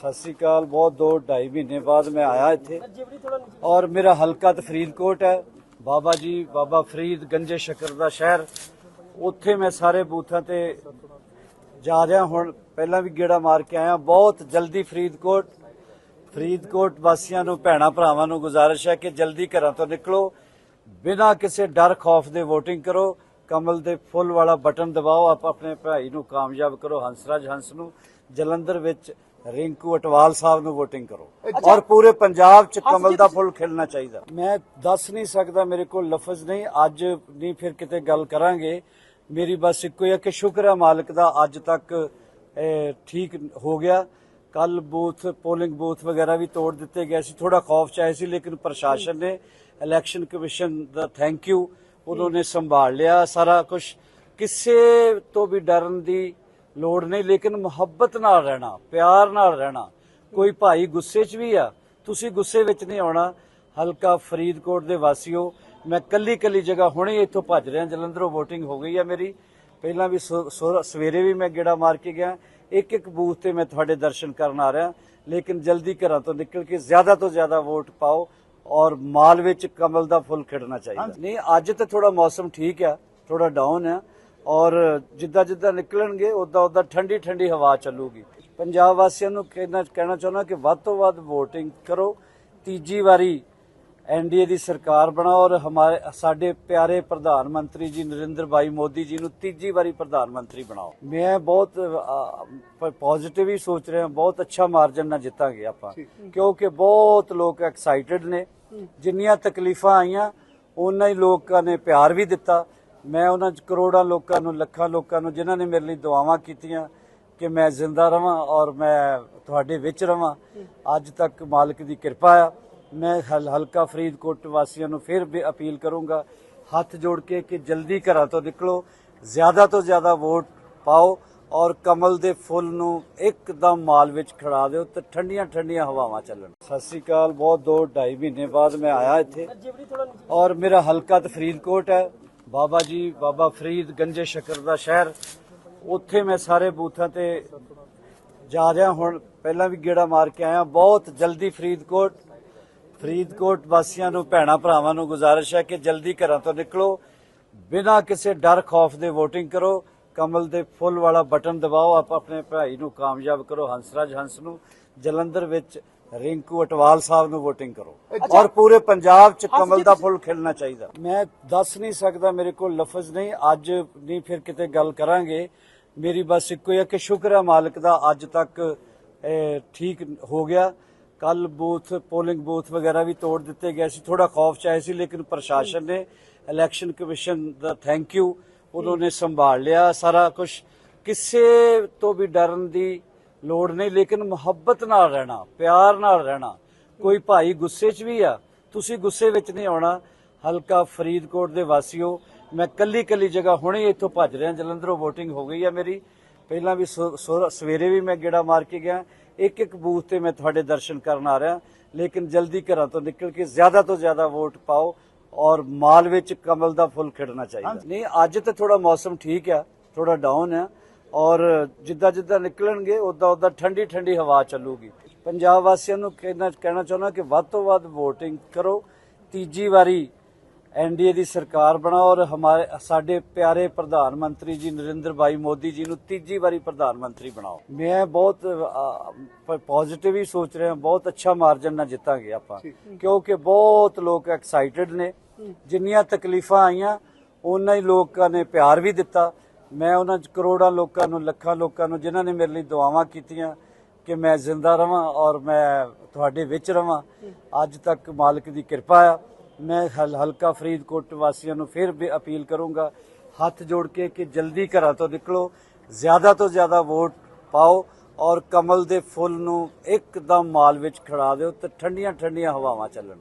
ਸਤਿ ਸ੍ਰੀ ਅਕਾਲ, ਬਹੁਤ ਦੋ ਢਾਈ ਮਹੀਨੇ ਬਾਅਦ ਮੈਂ ਆਇਆ ਇੱਥੇ। ਔਰ ਮੇਰਾ ਹਲਕਾ ਤੇ ਫਰੀਦਕੋਟ ਹੈ। ਬਾਬਾ ਜੀ, ਬਾਬਾ ਫਰੀਦ ਗੰਜੇ ਸ਼ਕਰ ਦਾ ਸ਼ਹਿਰ। ਉੱਥੇ ਮੈਂ ਸਾਰੇ ਬੂਥਾਂ ਤੇ ਜਾ ਰਿਹਾ। ਹੁਣ ਪਹਿਲਾਂ ਵੀ ਗੇੜਾ ਮਾਰ ਕੇ ਆਇਆ। ਬਹੁਤ ਜਲਦੀ ਫਰੀਦਕੋਟ ਫਰੀਦਕੋਟ ਵਾਸੀਆਂ ਨੂੰ, ਭੈਣਾ ਭਰਾਵਾਂ ਨੂੰ ਗੁਜ਼ਾਰਿਸ਼ ਹੈ ਕਿ ਜਲਦੀ ਘਰਾਂ ਤੋਂ ਨਿਕਲੋ। ਬਿਨਾਂ ਕਿਸੇ ਡਰ ਖੌਫ ਦੇ VOTING ਕਰੋ। ਕਮਲ ਦੇ ਫੁੱਲ ਵਾਲਾ ਬਟਨ ਦਬਾਓ। ਆਪ ਆਪਣੇ ਭਾਈ ਨੂੰ ਕਾਮਯਾਬ ਕਰੋ। ਹੰਸਰਾਜ ਹੰਸ ਨੂੰ ਜਲੰਧਰ ਵਿੱਚ ਰਿੰਕੂ ਅਟਵਾਲ ਸਾਹਿਬ ਨੂੰ VOTING ਕਰੋ। ਔਰ ਪੂਰੇ ਪੰਜਾਬ 'ਚ ਕਮਲ ਦਾ ਫੁੱਲ ਖਿਲਣਾ ਚਾਹੀਦਾ। ਮੈਂ ਦੱਸ ਨਹੀਂ ਸਕਦਾ ਮੇਰੇ ਕੋਲ ਲਫ਼ਜ਼ ਨਹੀਂ ਅੱਜ ਨਹੀਂ ਫਿਰ ਕਿਤੇ ਗੱਲ ਕਰਾਂਗੇ। ਮੇਰੀ ਬਸ ਇੱਕੋ ਹੀ ਹੈ ਕਿ ਸ਼ੁਕਰ ਹੈ ਮਾਲਕ ਦਾ ਅੱਜ ਤੱਕ ਇਹ ਠੀਕ ਹੋ ਗਿਆ। ਕੱਲ ਬੂਥ ਪੋਲਿੰਗ ਬੂਥ ਵਗੈਰਾ ਵੀ ਤੋੜ ਦਿੱਤੇ ਗਏ ਸੀ। ਥੋੜਾ ਖੌਫ ਚ ਆਏ ਸੀ ਲੇਕਿਨ ਪ੍ਰਸ਼ਾਸਨ ਨੇ ਇਲੈਕਸ਼ਨ ਕਮਿਸ਼ਨ ਦਾ ਥੈਂਕ ਯੂ ਉਹਨਾਂ ਨੇ ਸੰਭਾਲ ਲਿਆ ਸਾਰਾ ਕੁਝ ਕਿਸੇ ਤੋਂ ਵੀ ਡਰਨ ਦੀ ਲੋੜ ਨਹੀਂ ਲੇਕਿਨ ਮੁਹੱਬਤ ਨਾਲ ਰਹਿਣਾ ਪਿਆਰ ਨਾਲ ਰਹਿਣਾ। ਕੋਈ ਭਾਈ ਗੁੱਸੇ 'ਚ ਵੀ ਆ ਤੁਸੀਂ ਗੁੱਸੇ ਵਿੱਚ ਨਹੀਂ ਆਉਣਾ। ਹਲਕਾ ਫਰੀਦਕੋਟ ਦੇ ਵਾਸੀਓ ਮੈਂ ਕੱਲੀ ਕੱਲੀ ਜਗ੍ਹਾ ਹੁਣੇ ਇੱਥੋਂ ਭੱਜ ਰਿਹਾ ਜਲੰਧਰੋਂ VOTING ਹੋ ਗਈ ਆ ਮੇਰੀ। ਪਹਿਲਾਂ ਵੀ ਸਵੇਰੇ ਵੀ ਮੈਂ ਗੇੜਾ ਮਾਰ ਕੇ ਗਿਆ। ਇੱਕ ਇੱਕ ਬੂਥ ਤੇ ਮੈਂ ਤੁਹਾਡੇ ਦਰਸ਼ਨ ਕਰਨ ਆ ਰਿਹਾ। ਲੇਕਿਨ ਜਲਦੀ ਘਰਾਂ ਤੋਂ ਨਿਕਲ ਕੇ ਜ਼ਿਆਦਾ ਤੋਂ ਜ਼ਿਆਦਾ ਵੋਟ ਪਾਓ ਔਰ ਮਾਲ ਵਿੱਚ ਕਮਲ ਦਾ ਫੁੱਲ ਖਿੜਨਾ ਚਾਹੀਦਾ। ਨਹੀਂ ਅੱਜ ਤਾਂ ਥੋੜਾ ਮੌਸਮ ਠੀਕ ਆ ਥੋੜਾ ਡਾਊਨ ਆ। ਔਰ ਜਿੱਦਾਂ ਜਿੱਦਾਂ ਨਿਕਲਣਗੇ ਉਦਾਂ ਉਦਾਂ ਠੰਡੀ ਠੰਡੀ ਹਵਾ ਚੱਲੂਗੀ। ਪੰਜਾਬ ਵਾਸੀਆਂ ਨੂੰ ਕਹਿਣਾ ਕਹਿਣਾ ਚਾਹੁੰਦਾ ਕਿ ਵੱਧ ਤੋਂ ਵੱਧ VOTING ਕਰੋ। ਤੀਜੀ ਵਾਰੀ ਐਨਡੀਏ ਦੀ ਸਰਕਾਰ ਬਣਾਓ ਔਰ ਹਮਾਰੇ ਸਾਡੇ ਪਿਆਰੇ ਪ੍ਰਧਾਨ ਮੰਤਰੀ ਜੀ ਨਰਿੰਦਰ ਭਾਈ ਮੋਦੀ ਜੀ ਨੂੰ ਤੀਜੀ ਵਾਰੀ ਪ੍ਰਧਾਨ ਮੰਤਰੀ ਬਣਾਓ। ਮੈਂ ਬਹੁਤ ਪੋਜ਼ਿਟਿਵ ਹੀ ਸੋਚ ਰਿਹਾ ਬਹੁਤ ਅੱਛਾ ਮਾਰਜਨ ਨਾਲ ਜਿੱਤਾਂਗੇ ਆਪਾਂ। ਕਿਉਂਕਿ ਬਹੁਤ ਲੋਕ ਐਕਸਾਈਟਿਡ ਨੇ। ਜਿੰਨੀਆਂ ਤਕਲੀਫਾਂ ਆਈਆਂ ਉਹਨਾਂ ਹੀ ਲੋਕਾਂ ਨੇ ਪਿਆਰ ਵੀ ਦਿੱਤਾ। ਮੈਂ ਉਹਨਾਂ ਚ ਕਰੋੜਾਂ ਲੋਕਾਂ ਨੂੰ, ਲੱਖਾਂ ਲੋਕਾਂ ਨੂੰ, ਜਿਨ੍ਹਾਂ ਨੇ ਮੇਰੇ ਲਈ ਦੁਆਵਾਂ ਕੀਤੀਆਂ ਕਿ ਮੈਂ ਜ਼ਿੰਦਾ ਰਵਾਂ ਔਰ ਮੈਂ ਤੁਹਾਡੇ ਵਿੱਚ ਰਵਾਂ। ਅੱਜ ਤੱਕ ਮਾਲਕ ਦੀ ਕਿਰਪਾ ਆ। ਮੈਂ ਹਲ- ਹਲਕਾ ਫਰੀਦਕੋਟ ਵਾਸੀਆਂ ਨੂੰ ਫਿਰ ਵੀ ਅਪੀਲ ਕਰੂੰਗਾ, ਹੱਥ ਜੋੜ ਕੇ ਕਿ ਜਲਦੀ ਘਰਾਂ ਤੋਂ ਨਿਕਲੋ, ਜ਼ਿਆਦਾ ਤੋਂ ਜ਼ਿਆਦਾ ਵੋਟ ਪਾਓ ਔਰ ਕਮਲ ਦੇ ਫੁੱਲ ਨੂੰ ਇੱਕਦਮ ਮਾਲ ਵਿੱਚ ਖੜਾ ਦਿਓ ਤੇ ਠੰਡੀਆਂ ਠੰਡੀਆਂ ਹਵਾਵਾਂ ਚੱਲਣ। ਸਤਿ ਸ੍ਰੀ ਅਕਾਲ, ਬਹੁਤ ਦੋ ਢਾਈ ਮਹੀਨੇ ਬਾਅਦ ਮੈਂ ਆਇਆ ਇੱਥੇ ਔਰ ਮੇਰਾ ਹਲਕਾ ਤੇ ਫਰੀਦਕੋਟ ਹੈ। ਬਾਬਾ ਜੀ, ਬਾਬਾ ਫਰੀਦ ਗੰਜੇ ਸ਼ਕਰ ਦਾ ਸ਼ਹਿਰ। ਉੱਥੇ ਮੈਂ ਸਾਰੇ ਬੂਥਾਂ ਤੇ ਜਾ ਰਿਹਾ ਹੁਣ ਪਹਿਲਾਂ ਵੀ ਗੇੜਾ ਮਾਰ ਕੇ ਆਇਆ। ਬਹੁਤ ਜਲਦੀ ਫਰੀਦਕੋਟ ਫਰੀਦਕੋਟ ਵਾਸੀਆਂ ਨੂੰ, ਭੈਣਾ ਭਰਾਵਾਂ ਨੂੰ ਗੁਜ਼ਾਰਿਸ਼ ਹੈ ਕਿ ਜਲਦੀ ਘਰਾਂ ਤੋਂ ਨਿਕਲੋ। ਬਿਨਾਂ ਕਿਸੇ ਡਰ, ਖੌਫ ਦੇ VOTING ਕਰੋ। ਕਮਲ ਦੇ ਫੁੱਲ ਵਾਲਾ ਬਟਨ ਦਬਾਓ। ਆਪ ਆਪਣੇ ਭਾਈ ਨੂੰ ਕਾਮਯਾਬ ਕਰੋ। ਹੰਸਰਾਜ ਹੰਸ ਨੂੰ ਜਲੰਧਰ ਵਿੱਚ ਰਿੰਕੂ ਅਟਵਾਲ ਸਾਹਿਬ ਨੂੰ VOTING ਕਰੋ। ਔਰ ਪੂਰੇ ਪੰਜਾਬ 'ਚ ਕਮਲ ਦਾ ਫੁੱਲ ਖਿਲਣਾ ਚਾਹੀਦਾ। ਮੈਂ ਦੱਸ ਨਹੀਂ ਸਕਦਾ ਮੇਰੇ ਕੋਲ ਲਫ਼ਜ਼ ਨਹੀਂ ਅੱਜ ਨਹੀਂ ਫਿਰ ਕਿਤੇ ਗੱਲ ਕਰਾਂਗੇ। ਮੇਰੀ ਬਸ ਇੱਕੋ ਹੀ ਹੈ ਕਿ ਸ਼ੁਕਰ ਹੈ ਮਾਲਕ ਦਾ ਅੱਜ ਤੱਕ ਠੀਕ ਹੋ ਗਿਆ। ਕੱਲ ਬੂਥ ਪੋਲਿੰਗ ਬੂਥ ਵਗੈਰਾ ਵੀ ਤੋੜ ਦਿੱਤੇ ਗਏ ਸੀ। ਥੋੜਾ ਖੌਫ ਚ ਆਏ ਸੀ ਲੇਕਿਨ ਪ੍ਰਸ਼ਾਸਨ ਨੇ ਇਲੈਕਸ਼ਨ ਕਮਿਸ਼ਨ ਦਾ ਥੈਂਕ ਯੂ ਉਹਨਾਂ ਨੇ ਸੰਭਾਲ ਲਿਆ ਸਾਰਾ ਕੁਝ ਕਿਸੇ ਤੋਂ ਵੀ ਡਰਨ ਦੀ ਲੋੜ ਨਹੀਂ ਲੇਕਿਨ ਮੁਹੱਬਤ ਨਾਲ ਰਹਿਣਾ ਪਿਆਰ ਨਾਲ ਰਹਿਣਾ। ਕੋਈ ਭਾਈ ਗੁੱਸੇ 'ਚ ਵੀ ਆ ਤੁਸੀਂ ਗੁੱਸੇ ਵਿੱਚ ਨਹੀਂ ਆਉਣਾ। ਹਲਕਾ ਫਰੀਦਕੋਟ ਦੇ ਵਾਸੀਓ ਮੈਂ ਕੱਲੀ ਕੱਲੀ ਜਗ੍ਹਾ ਹੁਣੇ ਇੱਥੋਂ ਭੱਜ ਰਿਹਾ ਜਲੰਧਰੋਂ VOTING ਹੋ ਗਈ ਆ ਮੇਰੀ। ਪਹਿਲਾਂ ਵੀ ਸਵੇਰੇ ਵੀ ਮੈਂ ਗੇੜਾ ਮਾਰ ਕੇ ਗਿਆ। ਇੱਕ ਇੱਕ ਬੂਥ ਤੇ ਮੈਂ ਤੁਹਾਡੇ ਦਰਸ਼ਨ ਕਰਨ ਆ ਰਿਹਾ ਲੇਕਿਨ ਜਲਦੀ ਘਰਾਂ ਤੋਂ ਨਿਕਲ ਕੇ ਜ਼ਿਆਦਾ ਤੋਂ ਜ਼ਿਆਦਾ ਵੋਟ ਪਾਓ ਔਰ ਮਾਲ ਵਿੱਚ ਕਮਲ ਦਾ ਫੁੱਲ ਖਿੜਨਾ ਚਾਹੀਦਾ। ਨਹੀਂ ਅੱਜ ਤਾਂ ਥੋੜਾ ਮੌਸਮ ਠੀਕ ਆ ਥੋੜਾ ਡਾਊਨ ਆ। ਔਰ ਜਿੱਦਾਂ ਜਿੱਦਾਂ ਨਿਕਲਣਗੇ ਉਦਾਂ ਉਦਾਂ ਠੰਡੀ ਠੰਡੀ ਹਵਾ ਚੱਲੂਗੀ। ਪੰਜਾਬ ਵਾਸੀਆਂ ਨੂੰ ਕਹਿਣਾ ਕਹਿਣਾ ਚਾਹੁੰਦਾ ਕਿ ਵੱਧ ਤੋਂ ਵੱਧ VOTING ਕਰੋ। ਤੀਜੀ ਵਾਰੀ ਐਨਡੀਏ ਦੀ ਸਰਕਾਰ ਬਣਾਓ ਔਰ ਹਮਾਰੇ ਸਾਡੇ ਪਿਆਰੇ ਪ੍ਰਧਾਨ ਮੰਤਰੀ ਜੀ ਨਰਿੰਦਰ ਭਾਈ ਮੋਦੀ ਜੀ ਨੂੰ ਤੀਜੀ ਵਾਰੀ ਪ੍ਰਧਾਨ ਮੰਤਰੀ ਬਣਾਓ। ਮੈਂ ਬਹੁਤ ਪੋਜ਼ਿਟਿਵ ਹੀ ਸੋਚ ਰਿਹਾ ਬਹੁਤ ਅੱਛਾ ਮਾਰਜਨ ਨਾਲ ਜਿੱਤਾਂਗੇ ਆਪਾਂ। ਕਿਉਂਕਿ ਬਹੁਤ ਲੋਕ ਐਕਸਾਈਟਿਡ ਨੇ। ਜਿੰਨੀਆਂ ਤਕਲੀਫਾਂ ਆਈਆਂ ਉਹਨਾਂ ਹੀ ਲੋਕਾਂ ਨੇ ਪਿਆਰ ਵੀ ਦਿੱਤਾ। ਮੈਂ ਉਹਨਾਂ ਚ ਕਰੋੜਾਂ ਲੋਕਾਂ ਨੂੰ, ਲੱਖਾਂ ਲੋਕਾਂ ਨੂੰ, ਜਿਨ੍ਹਾਂ ਨੇ ਮੇਰੇ ਲਈ ਦੁਆਵਾਂ ਕੀਤੀਆਂ, ਕਿ ਮੈਂ ਜ਼ਿੰਦਾ ਰਵਾਂ ਔਰ ਮੈਂ ਤੁਹਾਡੇ ਵਿੱਚ ਰਵਾਂ। ਅੱਜ ਤੱਕ ਮਾਲਕ ਦੀ ਕਿਰਪਾ ਆ। ਮੈਂ ਹਲ- ਹਲਕਾ ਫਰੀਦਕੋਟ ਵਾਸੀਆਂ ਨੂੰ ਫਿਰ ਵੀ ਅਪੀਲ ਕਰੂੰਗਾ, ਹੱਥ ਜੋੜ ਕੇ ਕਿ ਜਲਦੀ ਘਰਾਂ ਤੋਂ ਨਿਕਲੋ, ਜ਼ਿਆਦਾ ਤੋਂ ਜ਼ਿਆਦਾ ਵੋਟ ਪਾਓ ਔਰ ਕਮਲ ਦੇ ਫੁੱਲ ਨੂੰ ਇੱਕਦਮ ਮਾਲ ਵਿੱਚ ਖੜਾ ਦਿਓ ਤੇ ਠੰਡੀਆਂ ਠੰਡੀਆਂ ਹਵਾਵਾਂ ਚੱਲਣ।